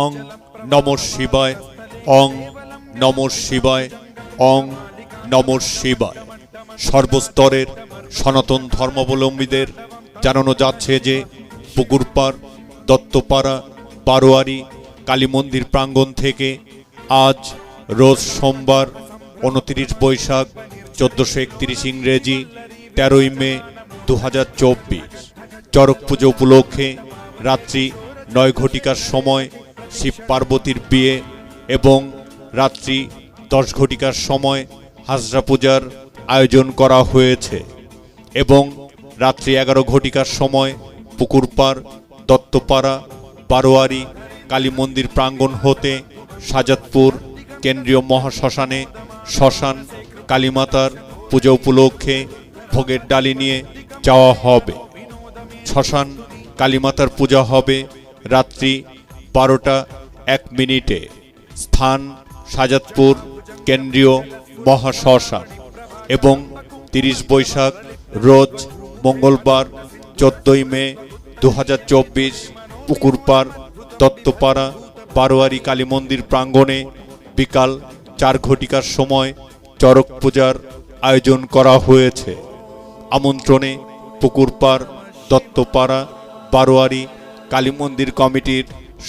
অং নম শিবায়, অং নম শিবায়, অং নম শিবায়। সর্বস্তরের সনাতন ধর্মাবলম্বীদের জানানো যাচ্ছে যে পুকুরপাড়, দত্তপাড়া, বারোয়ারি কালী মন্দির প্রাঙ্গণ থেকে আজ, রোজ সোমবার, উনত্রিশ বৈশাখ, চোদ্দোশো একত্রিশ ইংরেজি, তেরোই মে দু হাজার চব্বিশ। চড়ক পুজো উপলক্ষে রাত্রি নয় ঘটিকার সময় শিব পার্বতীর বিয়ে এবং রাত্রি দশ ঘটিকার সময় হাজরা পূজার আয়োজন করা হয়েছে এবং রাত্রি এগারো ঘটিকার সময় পুকুরপাড়, দত্তপাড়া, বারোয়ারি কালী মন্দির প্রাঙ্গণ হতে সাজাদপুর, কেন্দ্রীয় মহাশ্মশানে শ্মশান, কালীমাতার পূজা উপলক্ষে ভোগের ডালি নিয়ে যাওয়া হবে। শ্মশান, কালীমাতার পূজা হবে রাত্রি বারোটা এক মিনিটে স্থান সাজাদপুর, কেন্দ্রীয় মহাশ্মশান এবং তিরিশ বৈশাখ রোজ মঙ্গলবার চোদ্দই মে দু হাজার চব্বিশ পুকুরপাড় দত্তপাড়া বারোয়ারি কালী মন্দির প্রাঙ্গণে বিকাল চার ঘটিকার সময় চড়ক পূজার আয়োজন করা হয়েছে। আমন্ত্রণে পুকুরপাড় দত্তপাড়া বারোয়ারি কালী মন্দির কমিটির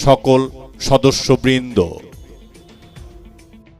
সকল সদস্যবৃন্দ।